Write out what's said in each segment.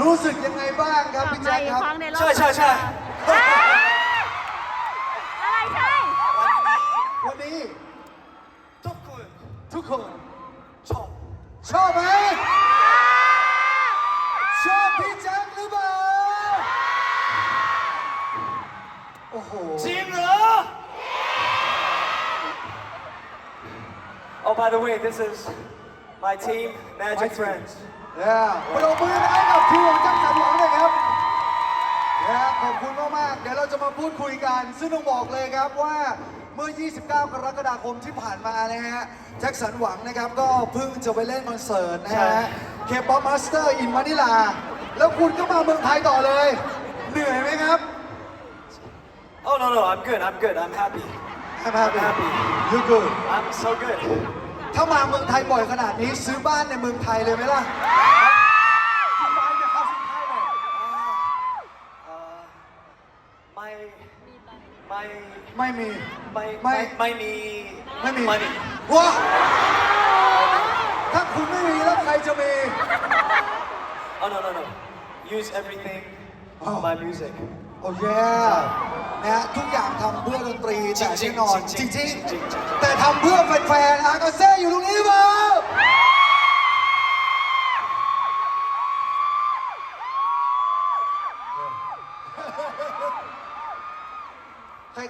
รู้สึกยังไงบ้างครับกลับพี่มาแจ็คอีกครับครั้งในรอบใช่ใช่ใช่เอ้ยอะไรใช่ วันนี้ ทุกคนทุกคนชอบ ชอบไหมชอบพี่แจ็คหรือเปล่า โอ้โหจริงเหรอ Oh by the way this is my team Magic Friends เนี่ยปรบมือให้กับทีมของแจ็คสันหวังเลยครับนะขอบคุณมากๆ เดี๋ยวเราจะมาพูดคุยกัน ซึ่งต้องบอกเลยครับว่าเมื่อ 29 กรกฎาคมที่ผ่านมานะฮะ แจ็คสันหวังนะครับ ก็เพิ่งจะไปเล่นคอนเสิร์ตนะใช่ฮะเคป๊อปมาสเตอร์อินมานิลา แล้วคุณก็มาเมืองไทยต่อเลย เหนื่อยไหมครับ Oh no no I'm good I'm good I'm happy I'm happy happy. you good I'm so good ถ้ามาเมืองไทยบ่อยขนาดนี้ซื้อบ้านในเมืองไทยเลยไหมล่ะไม่ไม่ไม่มีไม่ไม่ไม่มีไม่มีไม่มีว้าถ้าคุณไม่มีแล้วใครจะมี Oh no no no use everything Oh. my music โอ้ยนะฮะทุกอย่างทำเพื่อดนตรีแต่จริแน่งๆนอนจจริริงงๆจริงๆๆแต่ทำเพื่อแฟนๆอากาเซ่อยู่ตรงนี้เปล่า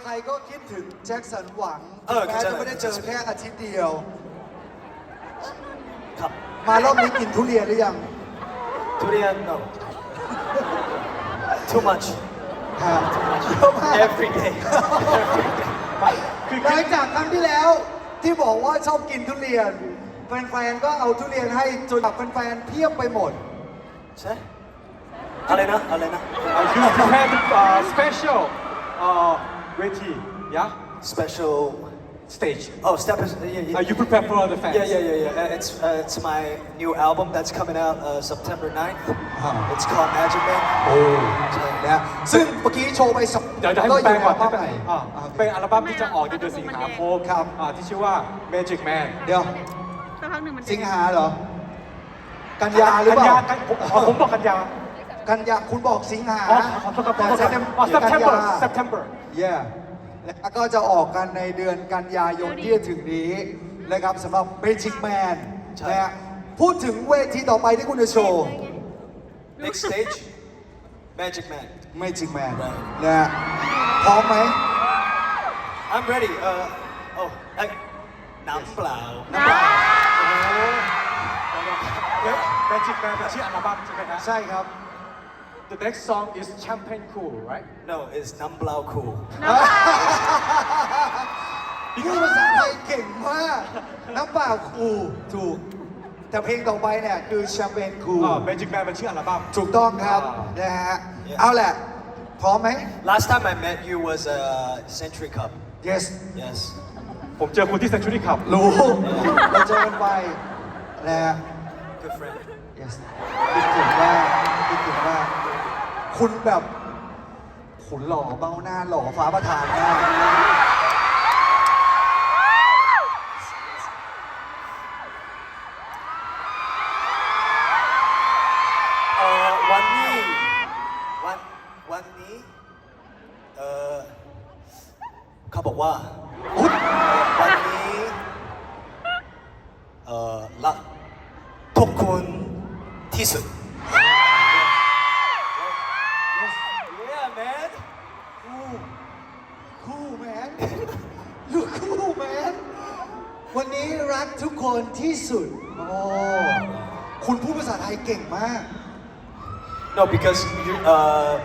ใครๆก็คิดถึงแจ็คสันหวังเออแม้เข้าใจจะไม่ได้เจอแค่อาทิตย์เดียว ครับ มารอบนี้กินทุเรียนหรือยัง ทุเรียน no too much ฮะเยอะมาก every day หลังจากครั้งที่แล้วที่บอกว่าชอบกินทุเรียน แฟนๆ ก็เอาทุเรียนให้จนแบบแฟนๆ เพียบไปหมด ใช่อะไรนะอะไรนะ Uh, you prepared uh, special uh, waiting, yeah? special Stage. oh step is yeah, yeah. Uh, you prepare for the fans. Yeah, yeah, yeah, yeah. Uh, It's uh, it's my new album that's coming out uh, September 9th. Huh. It's called Magic Man. โอ้นะซึ่งเมื่อกี้โชว์ไปสองเดี๋ยวจะให้ก็ผมแปลก่อนยู่ให้ในแปลอัลบั้มไหนอ่าเป็นอัลบั้มที่จะออกในเดือนสิงหาคมครับ อ่าที่ชื่อว่า Magic Man เดี๋ยว สักพักหนึ่งมันจะสิงหาเหรอ กันยาหรือกันเปยาล่า กันผมอ๋อผมบอกกันยากันยาคุณบอกสิงหาอ๋อขอโทษครับขอโทษครับแต่อ๋อ September กันยา September yeah แล้วก็จะออกกันในเดือนกันยายนที่จะถึงนี้นะครับสำหรับ Magic Man ใช่ นะฮะพูดถึงเวทีต่อไปที่คุณจะโชว์ Next stage, Magic Man. Magic Man Right. นะฮะพร้อมไหม I'm ready. Uh, oh, I, น้ำเปล่าน้ำแล้ว Magic Man เป็นชื่ออัลบั้มใช่ไหมฮะใช่ครับ The next song is Champagne Cool right No, it's น้ำเปล่า cool. พูดภาษาไทยเก่งมาก น้ำเปล่าคูถูก แต่เพลงต่อไปเนี่ย คือแชมเปญคูอ่า Magic Man เป็นชื่ออัลบั้ม ถูกต้องครับ อ่าน นะฮะ Yeah. เอาแหละ พร้อมไหม Last time I met you was a Century Cup. yes Yes. ผมเจอคุณที่ Century Club รู้เราเจอกันไปนะฮะ Good friend. yes คิดถึง คุณแบบขุนหล่อเบ้าหน้าหล่อฟ้าประธานมาก No because you, uh,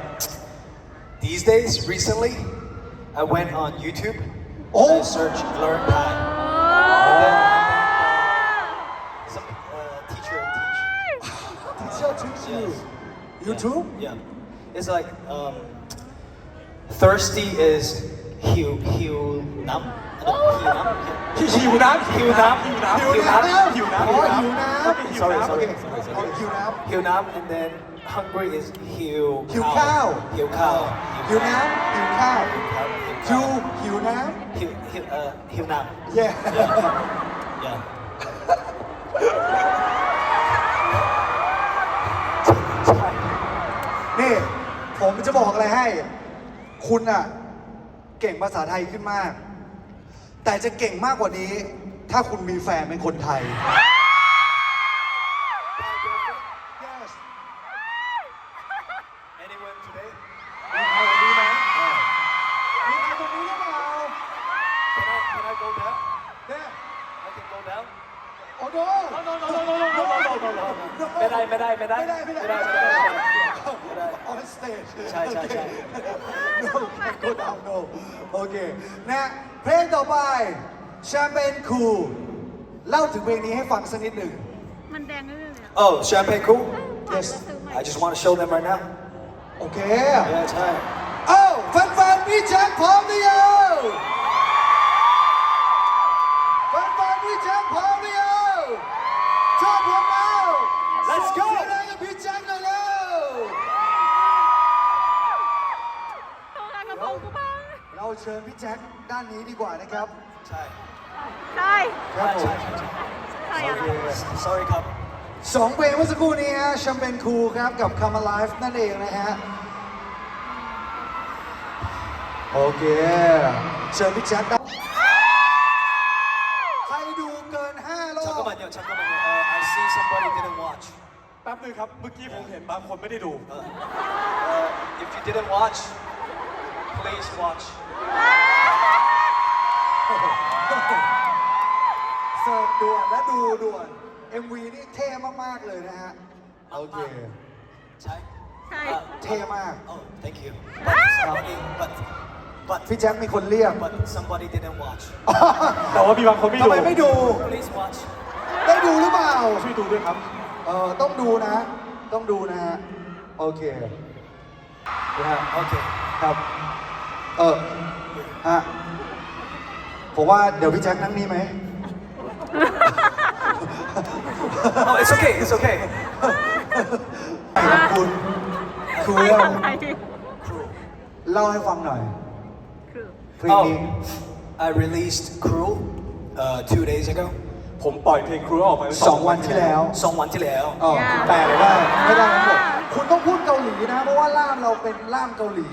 these days recently I went on YouTube Oh. and I searched learn Thai and then some uh, teacher teach Teacher teach you Yes. YouTube Yeah. It's like um, thirsty is hew hew num. Hew num. หิวน้ำหิวน้ำหิวน้ำหิวน้ำหิว น้ำอ๋อหิวน้ำหิว Sorry, น้ำ sorry. อ๋อหิวน้ Hew num, and then hungry is hew. หิวข้าว Hew cow. ำหิวน้ำหิวข้าว Hew ยู cow. หิวน้ Hew hew uh hew num. ำ yeah Yeah. ผมจะบอกอะไรให้ คุณอะเก่งภาษาไทยขึ้นมาก แต่จะเก่งมากกว่านี้ ถ้าคุณมีแฟนเป็นคนไทย ได้ไม่ได้ไม่ได้ไม่ได้ไม่ได้ไม่ได้ไม่ได้ไม่ได้ on stage ใช่ใช่ใช่ no go down no โอเคนะเพลงต่อไป Champagne Cool เล่าถึงเพลงนี้ให้ฟังสักนิดหนึ่ง มันแดงเรื่อยๆเลยอะ Oh champagne cool. จะ Yes ซื้อใหม่ I just want to show them right now. โอเค Yeah ใช่เอ้าแฟนๆพี่แจ็คพร้อมหรือยัง ชิญพี่แจ็คด้านนี้ดีกว่านะครับ ใช่ ใช่ ครับผม ใช่อะไร Sorry ครับ สองเพลงเมื่อสักครู่นี้ฮะแชมเปญคูลครับกับ Come Alive นั่นเองนะฮะ โอเค เชิญพี่แจ็คครับใครดูเกิน 5 รอบ 잠깐만요 잠깐만요. Uh, I see somebody didn't watch. แป๊บนึงครับ เมื่อกี้ผมเห็นบางคนไม่ได้ดู Uh, if you didn't watch, please watch. เสิร์ฟด่วนและดูด่วน MV นี่เท่มาก ๆ เลยนะฮะ โอเค ใช่ใช่เท่มาก Oh, thank you. But somebody, but, but, พี่แจ็คมีคนเรียก but somebody didn't watch. แต่ว่ามีบางคนไม่ทำดูไมไม่ดู Please watch. ได้ดูหรือเปล่า ช่วยดูด้วยครับ เออต้องดูนะ ต้องดูนะฮะ โอเคนะฮะ Okay. ครับ เออฮะผมว่าเดี๋ยวพี่แจ็คนั่งนี่ไหม Oh, it's okay. It's okay. ขอบคุณครูใครเล่าทำใคร Crew. เล่าให้ฟังหน่อยคือเพลงนี้ Oh, I released Crew uh, two days ago. ผมปล่อยเพลงครูออกไปเมื่สองวันที่แล้ว สองวันที่แล้ว เออแปลเลยได้ไม่ได้ทั้งหมด คุณต้องพูดเกาหลีนะ เพราะว่าล่ามเราเป็นล่ามเกาหลี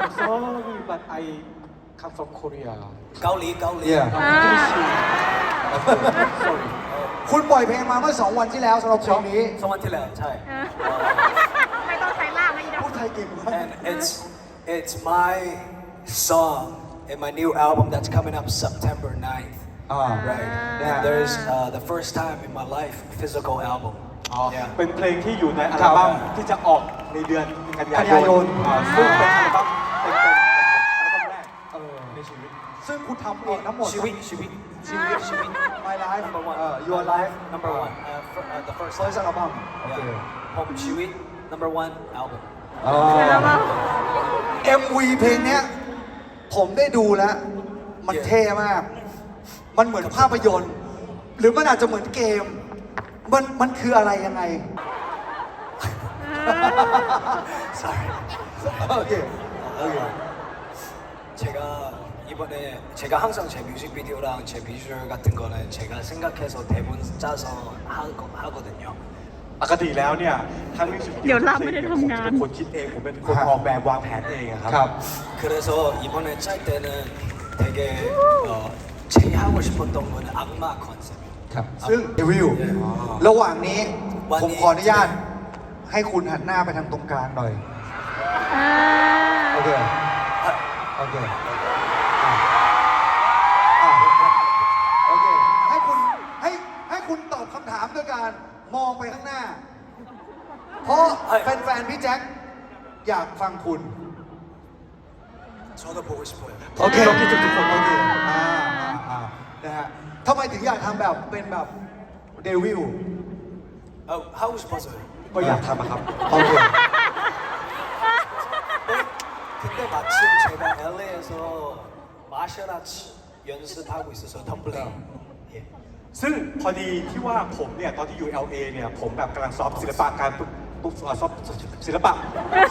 I'm sorry but I come from Korea เกาหลีเกาหลี Yeah อ่า sorry คุณปล่อยเพลงมาเมื่อสองวันที่แล้วสำหรับเพลงนี้ สองวันที่แล้วใช่ไม่ต้องใช้ล่ามไม่ได้พูดไทยเก่งมาก And it's it's my song in my new album that's coming up September 9th. อ่า Right. Yeah. And there's uh, the first time in my life physical album. อ๋อ Yeah. เป็นเพลงที่อยู่ในอัลบั้มที่จะออกในเดือนกันยากันยายยนน อ่าซึ่งเป็นอัลบั้มเป็นเป็นอัลบั้มแรกเออในชีวิต ซึ่งคุณทำเองทั้งหมด ชีวิตชีวิต ชีวิตชีวิต My Life number one เอ่อ Your Life number one uh, fir- uh, the first First album โอเค Yeah. ผมชีวิต number one album อ๋อ MV เพลงเนี้ยผมได้ดูแล้ว มันเท่มาก มันเหมือนภาพยนตร์ หรือมันอาจจะเหมือนเกม มันมันคืออะไรยังไง sorry โอเค โอเค 제가 이번에 제가 항상 제 뮤직비디오랑 제 비주얼 같은 거는 제가 생각해서 대본 짜서 하거, 하거든요. ปกติแล้วเนี่ยทั้งมิวสิกวิ เดี๋ ดี ยว โอ เราไม่ได้ทำงาน ผมจะเป็นคนคิดเอง ผมเป็นคนออกแบบวางแผนเองอะค ครั รับ 그래서 이번에 짤 때는 되게 어, 제일 하고 싶었던 거는 악마 컨셉. ครับ ซึ่งเดวิลระหว่างนี้ วัน ผม นี้ ขออนุญาต ให้คุณหันหน้าไปทางตรงกลางหน่อย อ่า โอเค โอเคอ่ะอ่ะโอเค ให้คุณ ให้ ให้คุณตอบคำถามด้วยการมองไปข้างหน้า เพราะแฟนๆพี่แจ็คอยากฟังคุณ 저도 보고 싶어요. โอเค โอเคทุกคนโอเค อ่าอ่าอ่า นะฮะทำไมถึงอยากทำแบบเป็นแบบเดวิล 아, 하고 싶어서요. ก็อยากทำอะครับ โอเค 근데 마침 제가 LA에서 마셜아츠 연습하고 있어서 텀블링. 예. ซึ่งพอดีที่ว่าผมเนี่ยตอนที่อยู่ LA เนี่ยผมแบบกำลังซ้อมศิลปะการปุ๊บปุ๊บเอ่อซ้อมศิลปะ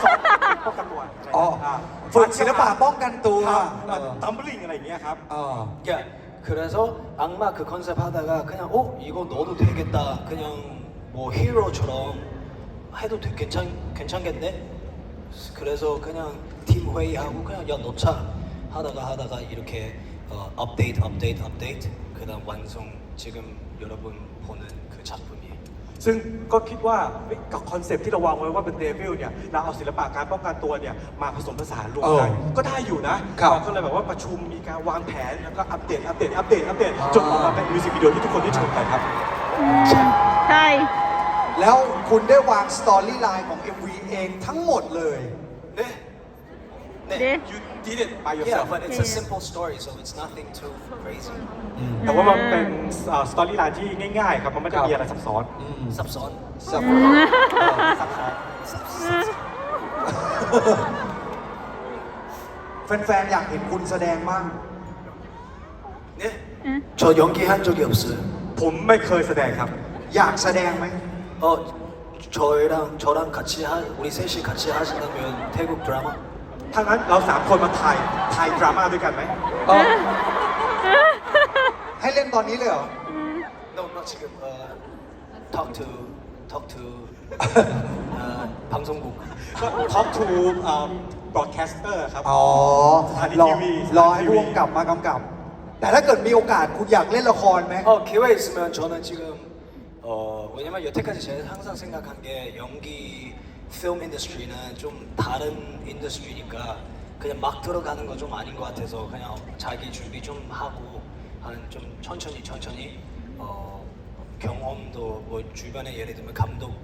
ซ้อมป้องกันตัว อ๋อ อ่า ฝึกศิลปะป้องกันตัว ครับ เออ ตัมเบลิงอะไรอย่างเงี้ยครับ เออ 야, 그래서 악마 그 컨셉 하다가 그냥 어 이거 넣어도 되겠다. 그냥 뭐 히어로처럼 해도 되, 괜찮 괜찮겠네. 그래서 그냥 팀 회의하고 그냥 야 넣자 하다가 하다가 이렇게 어, 업데이트 업데이트 업데이트 그다음 완성 지금 여러분 보는 그 작품이에요. ซึ่งก็คิดว่าเฮ้ยกับคอนเซปต์ที่เราวางไว้ว่าเป็นเดวิลเนี่ยเราเอาศิลปะการป้องกันตัวเนี่ยมาผสมผสานรวมกันเออก็ได้อยู่นะครับ เราก็เลยแบบว่าประชุมมีการวางแผนแล้วก็อัปเดตอัปเดตอัปเดตอัปเดตอ่าจนออกมาเป็นมิวสิกวิดีโอที่ทุกคนได้ชมกันครับ ใช่ แล้วคุณได้วางสตอรี่ไลน์ของ MV เองทั้งหมดเลย 네. เด 네. you did it by Yeah, yourself but it's a Yeah. simple story, so it's nothing too crazy. แต่ว่ามันเป็นสตอรี่ไลน์ที่ง่ายๆครับมันไม่ได้มีอะไรซับซ้อน 쌉선. สับ ซับซ้อน แฟนๆ อยากเห็นคุณแสดงบ้าง 네. 저 연기한 적이 없어요. ผมไม่เคยแสดงครับ อยากแสดงไหม 어, 저희랑 저랑 같이 하, 우리 셋이 같이 하신다면 태국 드라마? ถ้างั้นเราสามคนมาถ่ายถ่ายดราม่าด้วยกันไหม ให้เล่นตอนนี้เลยเหรอ No, not 지금. 어, talk to, talk to 어, 방송국. ก็ talk to um, broadcaster ครับ อ๋อ สถานี รอ ทีวี รอให้ สถานีทีวี ร่วมกับมากำกับ แต่ถ้าเกิดมีโอกาสคุณอยากเล่นละครไหม 어, 기회 있으면 저는 지금 어, 왜냐면 여태까지 제가 항상 생각한 게 연기 film 인더스트리는 좀 다른 인더스트리니까 그냥 막 들어가는 건 좀 아닌 것 같아서 그냥 자기 준비 좀 하고 한 좀 천천히 천천히 어, 경험도 뭐 주변에 예를 들면 감독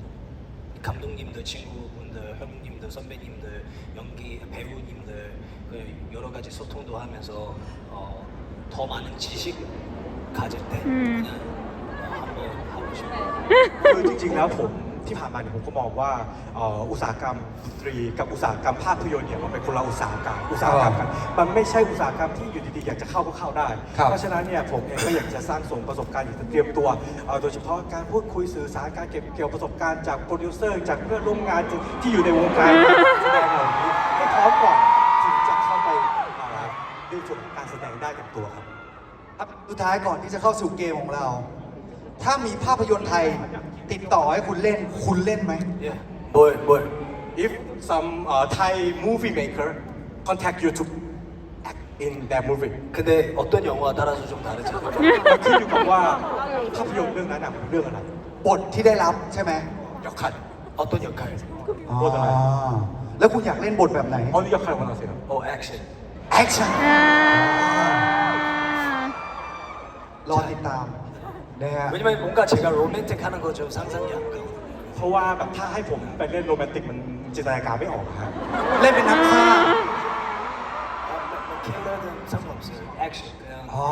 감독님들 친구분들 형님들 선배님들 연기 배우님들 그 여러 가지 소통도 하면서 어, 더 많은 지식 가질 때 음. 그냥 어, 한번 하고 싶어요. คือจริงๆ แล้วผม ที่ผ่านมาเนี่ยผมก็มองว่าเอ่ออุตสาหกรรมดนตรีกับอุตสาหกรรมภาพยนตร์เนี่ยมันเป็นคนละอุตสาหกรรมอุตสาหกรรมกันมันไม่ใช่อุตสาหกรรมที่อยู่ดีๆอยากจะเข้าก็เข้าได้ ครับเพราะฉะนั้นเนี่ยผมเองก็อยากจะสร้างส่งประสบการณ์อยากจะเตรียมตัวเอ่อโดยเฉพาะการพูดคุยสื่อสารการเก็บเกี่ยวประสบการณ์จากโปรดิวเซอร์จากเพื่อนร่วมงานที่อยู่ในวงการแสดงเหล่านี้ให้พร้อมก่อนถึงจะเข้าไปเอ่อในส่วนของการแสดงได้เต็มตัวครับ ครับสุดท้ายก่อนที่จะเข้าสู่เกมของเรา ถ้ามีภาพยนตร์ไทย ติดต่อให้คุณเล่น คุณเล่นไหม 예. 뭘 뭘? if some uh, Thai movie maker contact you to act in their movie 근데 어떤 영화 따라서 좀 다르잖아요. มันขึ้นอยู่กับว่าภาพยนตร์เรื่องนั้นน่ะเป็นเรื่องอะไร บทที่ได้รับใช่ไหม ยกขัน 어떤 역할? อ๋อบ ทอะไร แล้วคุณอยากเล่นบทแบบไหน อ๋อนี่ยกขันวันอะไรเสีย 어 액션. แอคชั่น อ่าร อติดตาม นะฮะ 왜냐면 뭔가 제가 로맨틱 하는 거 좀 상상이 안 가거든요. เพราะว่าแบบถ้าให้ผมไปเล่นโรแมนติกมันจินตนาการไม่ออกอะฮะ เล่นเป็นนักฆ่า 아, 뭐 킬러든 상관없어요. 액션 그냥 อ๋อ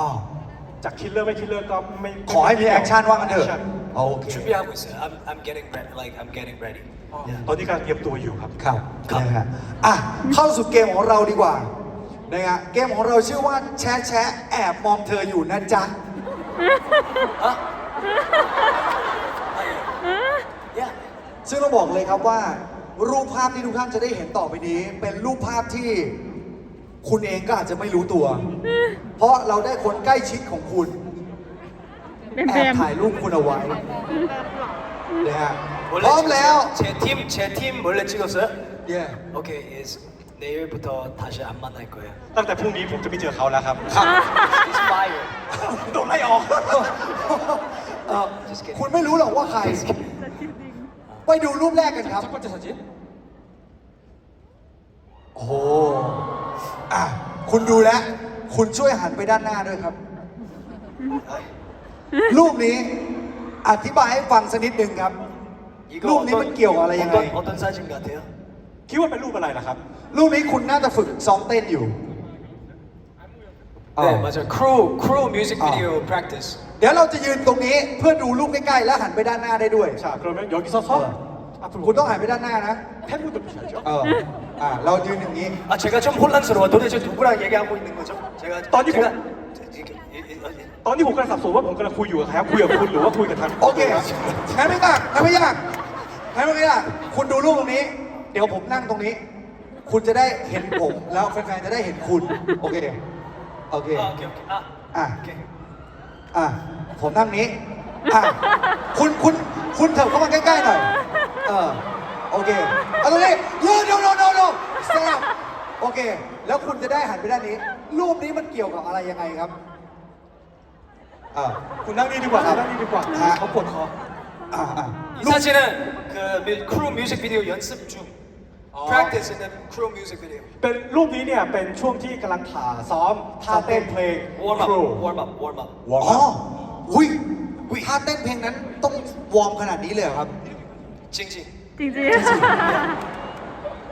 จากคิลเลอร์ไม่คิลเลอร์ก็ไม่ ขอให้มีแอคชั่นว่ากันเถอะ Action โอเค 준비하고 있어요. I'm I'm getting ready. Like I'm getting ready. ตอนนี้กำลังเตรียมตัวอยู่ครับ ครับ ครับ นะฮะอ่ะ เข้าสู่เกมของเราดีกว่านะฮะเกมของเราชื่อว่าแชะแชะแอบมองเธออยู่นะจ๊ะ 아? 야. ซึ่งต้องบอกเลยครับว่า รูปภาพที่ทุกท่านจะได้เห็นต่อไปนี้ เป็นรูปภาพที่คุณเองก็อาจจะไม่รู้ตัว เพราะเราได้คนใกล้ชิดของคุณ เป็น แอ แบบ บ ถ่ายรูปคุณเอาไว้นะฮะ 원래 พร้อม 찍었어요? แล้ว 제팀 제 팀 원래 찍었어요? เย้ 오케이. is 내일부터 다시 안 만날 거예요. ตั้งแต่พรุ่งนี้ผมจะไม่เจอเขาแล้วครับ It's fire. โดนไล่ออก เอ่อ Just kidding. คุณไม่รู้หรอกว่าใคร ไปดูรูปแรกกันครับ 첫 번째 사진 โอ้โหอ่ะ คุณดูแล้ว คุณช่วยหันไปด้านหน้าด้วยครับ รูปนี้อธิบายให้ฟังสักนิดหนึ่งครับ 이거 룸 님은 귀여워, 알아, 어떤, 양아이. 어떤 사진 같아요? คิดว่าเป็นรูปอะไรล่ะครับ รูปนี้คุณน่าจะฝึกซ้อมเต้นอยู่ 네 어. 맞아요. 크루 크루 뮤직비디오 practice. เดี๋ยวเราจะยืนตรงนี้เพื่อดูรูปใกล้ๆ แล้วหันไปด้านหน้าได้ด้วย 자 그러면 여기서 서 앞으로 คุณต้องหันไปด้านหน้านะ 팬분들 보셔야죠 เออ อ่า เรายืนอย่างนี้ 아 제가 좀 혼란스러워. 도대체 누구랑 얘기하고 있는 거죠? 제가 떠니 제가 보- 이렇게 이- 이- 이- ตอนนี้ผมกำลังสับสนว่าผมกำลังคุยอยู่กับใครครับคุยกับคุณหรือว่าคุยกับทาง โอเคงั้นไม่ยากงั้นไม่ยากงั้นไม่ยาก คุณดูรูปตรงนี้ เดี๋ยวผมนั่งตรงนี้ คุณจะได้เห็นผม แล้วแฟนๆ จะได้เห็นคุณ โอเค โอเค 아 오케이 오케이. 아 아. 오케이. อ่ะ ผมนั่งนี้ อ่ะ คุณ คุณ คุณเถิบเข้ามาใกล้ๆหน่อย เออ โอเค เอาตรงนี้โยนโยนโยนโยน โอเค แล้วคุณจะได้หันไปด้านนี้ รูปนี้มันเกี่ยวกับอะไรยังไงครับ อ่า คุณนั่งนี่ดีกว่าครับนั่งนี่ดีกว่า ฮะ เขาปวดคอ อ่าอ่า 이 사진은 그 뮤- 크루 뮤직비디오 연습 중 어. practice in the crew 뮤직비디오 เป็นรูปนี้เนี่ยเป็นช่วงที่กำลังถ่าซ้อมท่าเต้นเพลง warm up Crew warm up warm up วอร์ม อ๋อ อัพ อุ้ยถ้าเต้นเพลงนั้นต้องวอร์มขนาดนี้เลยเหรอครับ 징징 จริง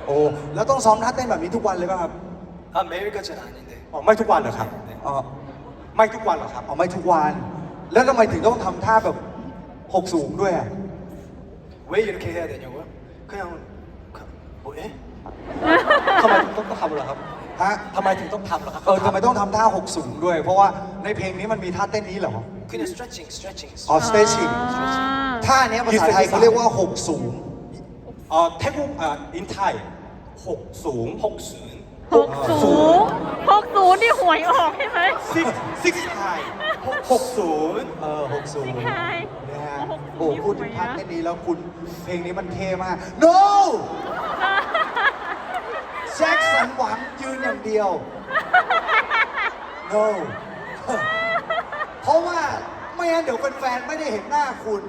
โอ้ แล้วต้องซ้อมท่าเต้นแบบนี้ทุกวันเลยป่ะครับ 아 매일까지는 아닌데 อ๋อไม่ทุกวันเหรอครับ อ๋อ ไม่ทุกวันเหรอครับ เอาไม่ทุกวัน แล้วทำไมถึงต้องทำท่าแบบหกสูงด้วยอ่ะ 왜 이렇게 해야 되냐고요? 그냥 เอ๊ะทำไมถึงต้องทำเหรอครับฮะทำไมถึงต้องทำเหรอครับเออทำไมต้องทำท่าหกสูงด้วย เพราะว่าในเพลงนี้มันมีท่าเต้นนี้เหรอคือ stretching stretching อ๋อ stretching ท่าเนี้ยภาษาไทยเขาเรียกว่าหกสูงเอ่อเทคุอ่ออินไทยหกสูงหกสูงหกสูงหกศูนย์นี่หวยออกใช่ไหม six six high หกศูนย์เออหกศูนย์ โอ้โหโอ้พูดถึงมีหวยนะท่าเต้นนี้แล้วคุณเพลงนี้มันเท่มาก no แจ็คสันหวังยืนอย่างเดียว no เพราะว่าไม่งั้นเดี๋ยวแฟนๆไม่ได้เห็นหน้าคุณ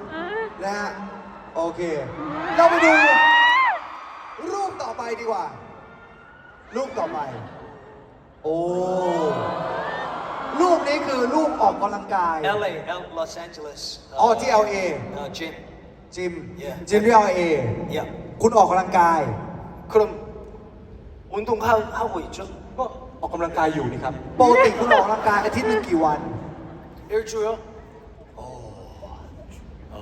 นะฮะโอเค เราไปดู รูปต่อไปดีกว่า รูปต่อไป โอ้รูป นี้คือรูปออกกำลังกาย LA L Los Angeles อ๋อที่ LA 어, gym จิม Yeah. จิมที่ LA 야 คุณออกกำลังกาย 그럼 운동하고 있죠? ก็ออกกำลังกายอยู่นี่ครับ ปกติคุณออกกำลังกายอาทิตย์หนึงกี่วัน 일주요? 어, 어,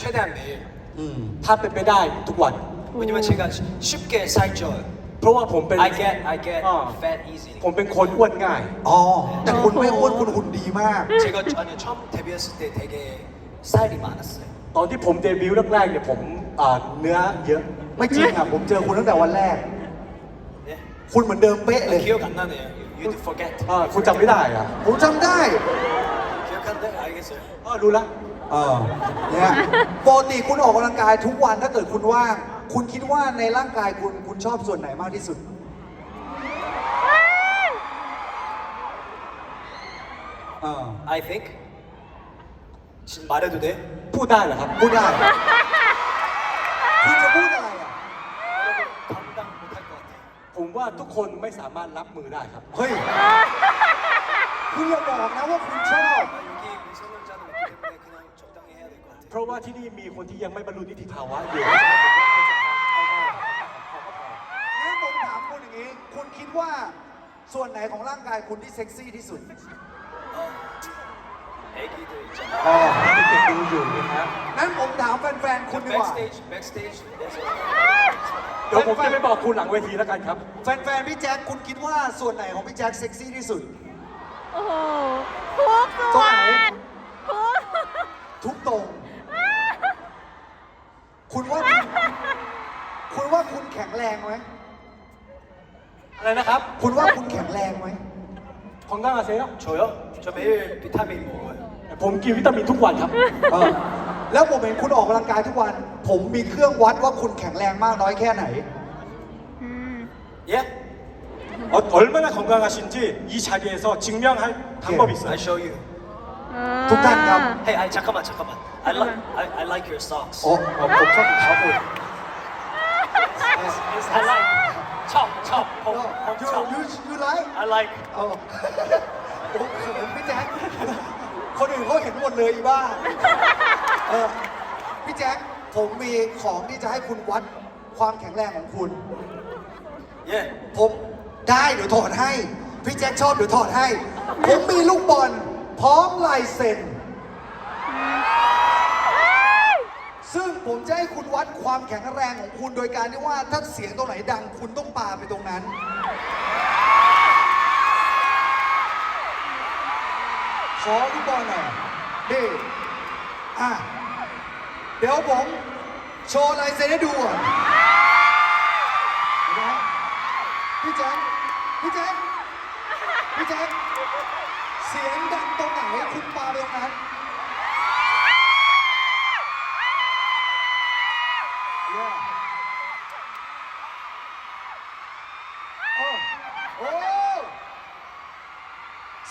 최대한 매일 อืม ถ้าเป็นไปได้ทุกวัน 왜냐면 제가 쉬- 쉽게 살쪄요 เพราะว่าผมเป็น I get I get อ่า fat easy ผมเป็นคนอ้วนง่าย อ๋อ แต่คุณไม่อ้วนคุณหุ่นดีมาก 제가 아니 처음 데뷔했을 때 되게 살이 많았어요 ตอนที่ผมเดบิวต์แรกๆเนี่ยผมอ่าเนื้อเยอะ ไม่จริงอ่ะ ผมเจอคุณตั้งแต่วันแรก 네? คุณเหมือนเดิมเป๊ะ 아, เลย 기억 안 나네요 You, you forget อ่าคุณจำไม่ได้อะ ผมจำได้ 기억한데? 알겠어요 อ๋อรู้ละ เออเนี่ยปกติคุณออกกำลังกายทุกวันถ้าเกิดคุณว่าง คุณคิดว่าในร่างกายคุณคุณชอบส่วนไหนมากที่สุด เออ I think 지금 말해도 돼? พูดได้เหรอครับ พูดได้ คุณจะพูดอะไรอ่ะ 감당 못할 것 같아요 ผมว่าทุกคนไม่สามารถรับมือได้ครับ เฮ้ย คุณอย่าบอกนะว่าคุณชอบ 아, 여기 미성년자도 있기 때문에 그냥 적당히 해야 될 것 같아요 เพราะว่าที่นี่มีคนที่ยังไม่บรรลุนิติภาวะอยู่ คุณคิดว่าส่วนไหนของร่างกายคุณที่เซ็กซี่ที่สุด Eggy to แจ็ใเด็กๆดูอยู่นะครับนั้นผมถามแฟนๆคุณดีกว่าเดี๋ยวผมจะไปบอกคุณหลังเวทีแล้วกันครับ แฟนๆพี่แจ็คคุณคิดว่าส่วนไหนของพี่แจ็คเซ็กซี่ที่สุด โอ้โหทุกส่วนทุกตรง คุณว่าคุณว่าคุณแข็งแรงไหม อะไรนะครับ คุณว่าคุณแข็งแรงไหม ของด้านอาเซียน 저요? 저 매일 비타민 먹어요 ผมกินวิตามินทุกวันครับ เออ แล้วผมเห็นคุณออกกำลังกายทุกวัน ผมมีเครื่องวัดว่าคุณแข็งแรงมากน้อยแค่ไหน อืม 예? 어, 얼마나 건강하신지 이 자리에서 증명할 방법이 I 있어요. show you เออ ทุกท่านครับ Hey I 잠깐만 잠깐만 I like I, I like your socks โอ้ผม ชอบชอบผมผมชอบ you you you like อะไร เอาโอ้เขิพี่แจ๊คคนอื่นเขาเห็นหมดเลยอีบ้าเออพี่แจ๊คผมมีของที่จะให้คุณวัดความแข็งแรงของคุณเย้ผมได้เดี๋ยวถอดให้ พี่แจ็คชอบเดี๋ยวถอดให้ ผมมีลูกบอลพร้อมลายเซ็น ซึ่งผมจะให้คุณวัดความแข็งแรงของคุณโดยการที่ว่าถ้าเสียงตรงไหนดัง คุณต้องปาไปตรงนั้น ขอลูกบอลหน่อยนี่อะ เดี๋ยวผมโชว์ลายเซ็นให้ดูก่อนเห็นไหมพี่แจ๊คพี่แจ๊คพี่แจ๊คเสียงดังตรงไหนคุณปาไปตรงนั้น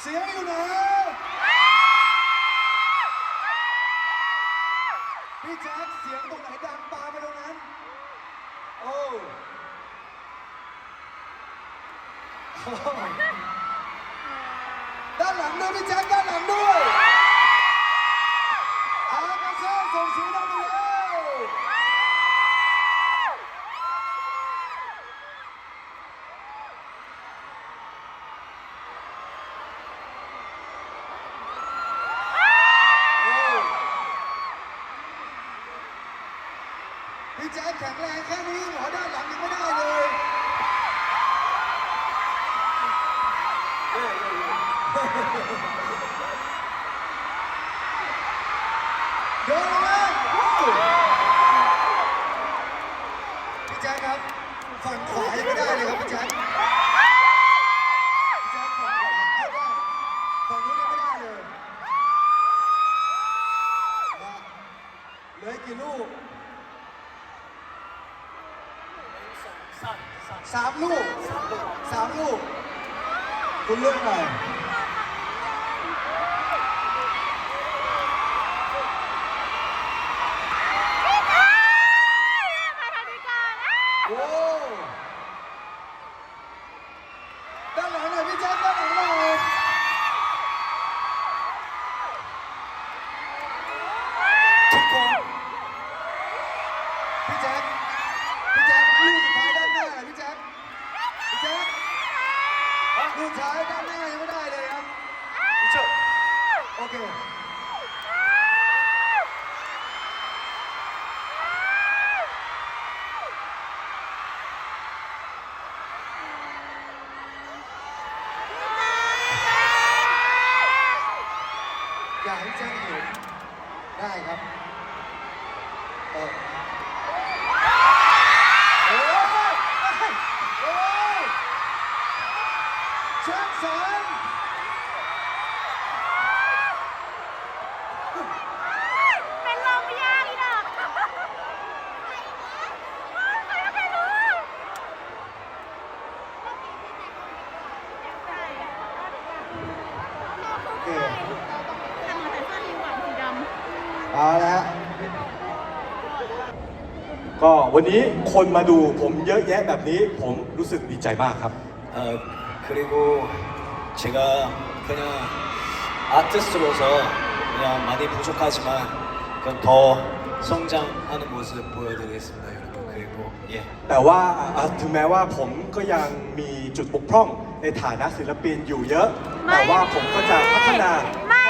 เสียงอยู่ไหนพี่แจ๊คเสียงตรงไหนดังปาไปตรงนั้น โอ้โอ้ด้านหลังด้วยพี่แจ๊คด้านหลังด้วย ยนลงมาวู้พี่แจ๊คครับ ฝั่งขวายังไม่ได้เลยครับพี่แจ๊คพี่แจ๊คฝั่งขวาเอาได้ฝั่งนู้นยังไม่ได้เลยมาเหลืออีกกี่ลูกสามลูกสามลูก คุณเลือกหน่อย ลูกสุดท้ายด้านหน้ายังไม่ได้เลยครับ โอเค เอาละฮะ ก็วันนี้คนมาดูผมเยอะแยะแบบนี้ ผมรู้สึกดีใจมากครับ 어, 그리고 제가 그냥 아티스트로서 그냥 많이 부족하지만 그건 더 성장하는 모습 보여드리겠습니다, 여러분. 그리고 예. แต่ว่าอ่ะถึงแม้ว่าผมก็ยังมีจุดบกพร่องในฐานะศิลปินอยู่เยอะ ไม่ แต่ว่าผมก็จะพัฒนา ไม่ ให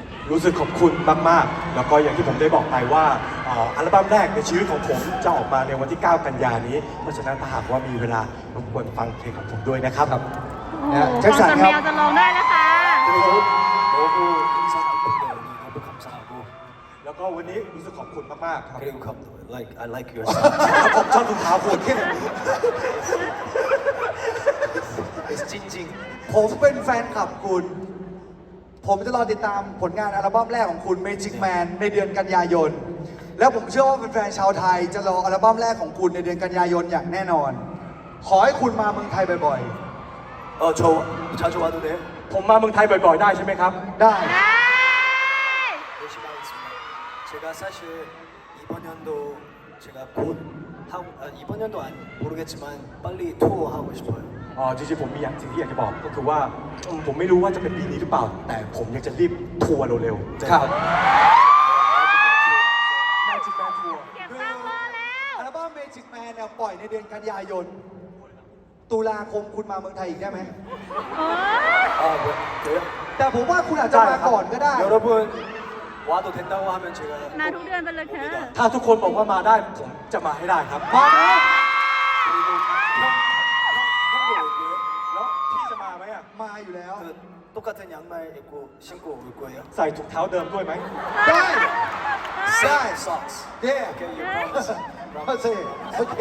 รู้สึกขอบคุณมาก ๆ แล้วก็อย่างที่ผมได้บอกไปว่าเอ่ออัลบั้มแรกในชีวิตของผมจะออกมาในวันที่ 9 กันยานี้ เพราะฉะนั้นถ้าหากว่ามีเวลารบกวนฟังเพลงของผมด้วยนะครับ โอ้โหความจำแมวจะลองได้นะคะ 그리고 너무 인사 깊은데 오늘 너무 감사하고 แล้วก็วันนี้รู้สึกขอบคุณมาก ๆ ครับ 그리고 감, like I like your sound. ผมชอบถุงเท้าคุณ It's 찡찡. ผมเป็นแฟนคลับคุณ ผมจะรอติดตามผลงานอัลบั้มแรกของคุณ Magic Man ในเดือนกันยายน แล้วผมเชื่อว่าแฟนๆชาวไทยจะรออัลบั้มแรกของคุณในเดือนกันยายนอย่างแน่นอน ขอให้คุณมาเมืองไทยบ่อย 어, 저 자주 와도 돼요? ผมมาเมืองไทยบ่อย ๆ ได้ใช่ไหมครับ ๆ ได้ ได้ 열심히 하겠습니다. 제가 사실 이번 연도 제가 곧 하고 아, 이번 연도 아니 모르겠지만 빨리 투어 하고 싶어요. อ๋อจริงๆผมมีอย่างสิ่งที่อยากจะบอกก็คือว่าผมไม่รู้ว่าจะเป็นปีนี้หรือเปล่า แต่ผมอยากจะรีบทัวร์เร็วๆครับแมจิกแมนทัวร์เก็าบอแล้วอัลบั้มเมจิกแมนเนี่ยปล่อยในเดือนกันยายน ตุลาคมคุณมาเมืองไทยอีกได้ไหมเออแต่ผมว่าคุณอาจจะมาก่อนก็ได้เดี๋ยวเราพื่ว่าตัวเทนเตอร์ว่าเป็นเชื่อมาทุกเดือนไปเลยเถอะถ้าทุกคนบอกว่ามาได้ผมจะมาให้ได้ครับมา อ่ะ มา อยู่แล้ว 그 똑같은 양말 입고 신고 올 거예요? ใส่ถุงเท้าเดิมด้วยไหม ได้ ได้ Same socks. เย่ Okay, you promise. โอเคโอเค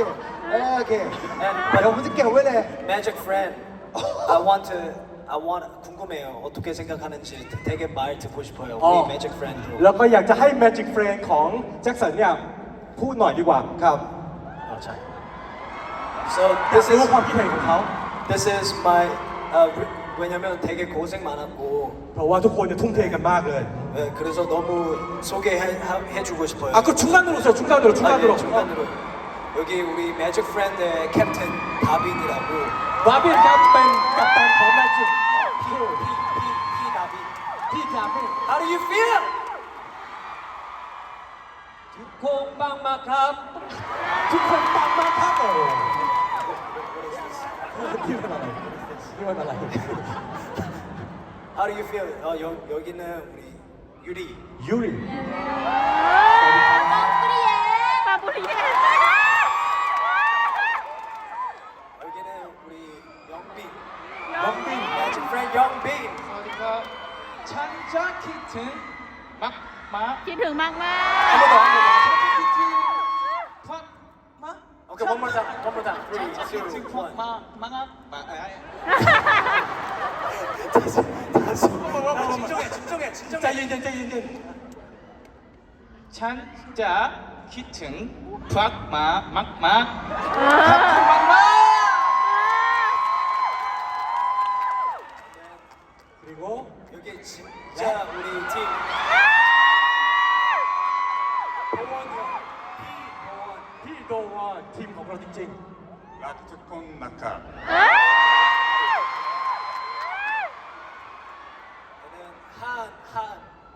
เออโอเค And เดี๋ยวผมจะเก็บไว้เลย Magic friend, I want to, I want 궁금해요. 어떻게 생각하는지 되게 말 듣고 싶어요. 어. 우리 Magic friend도. แล้วก็อยากจะให้ Magic Friend ของแจ็คสันเนี่ยพูดหน่อยดีกว่า ครับ 어, 잘. So อยาก this รู้ is ความคิดเห็นของเขา this is my uh, re- 왜냐면 되게 고생 많았고 เพราะว่าทุกคนเนี่ยทุ่มเทกันมากเลย 네, 그래서 너무 소개해 하- 해주고 싶어요. อ่ะก็ชุงกันดูโซชุงกันดูชุง 아, กันดู 네, 중간으로 여기 우리 매직 프렌드의 캡틴 다빈이라고 วาบินครับเป็นกัปตันของ Magic 피, 피, 피, 피 다빈 พี่ดาบิน How do you feel? โคงบางมาครับ ทุกคนปังมากครับโอ้นี่มันอะไร 힘을 받아. How do you feel? 어, 여, 여기는 우리 유리. 유리. 아, คิดถึงพักมามักมา เอ พัก อ มามา ๆ 그리고 여기 진짜 우리 팀 보원 형, 비보원. พี่โดวอนทีมของเราจริง 라트콘 나카 เอ้ย 얘는 하은, 하은,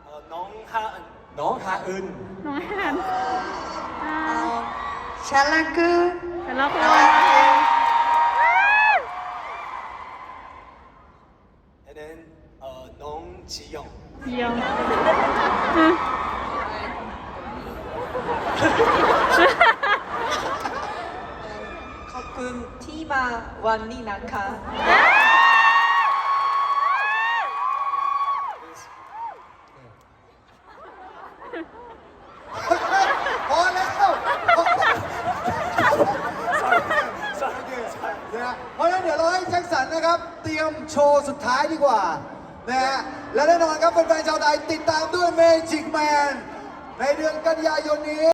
어, 넝하은. ๆ น้องฮาอึน น้องหันอ่า ชะลักคือชะลักคือ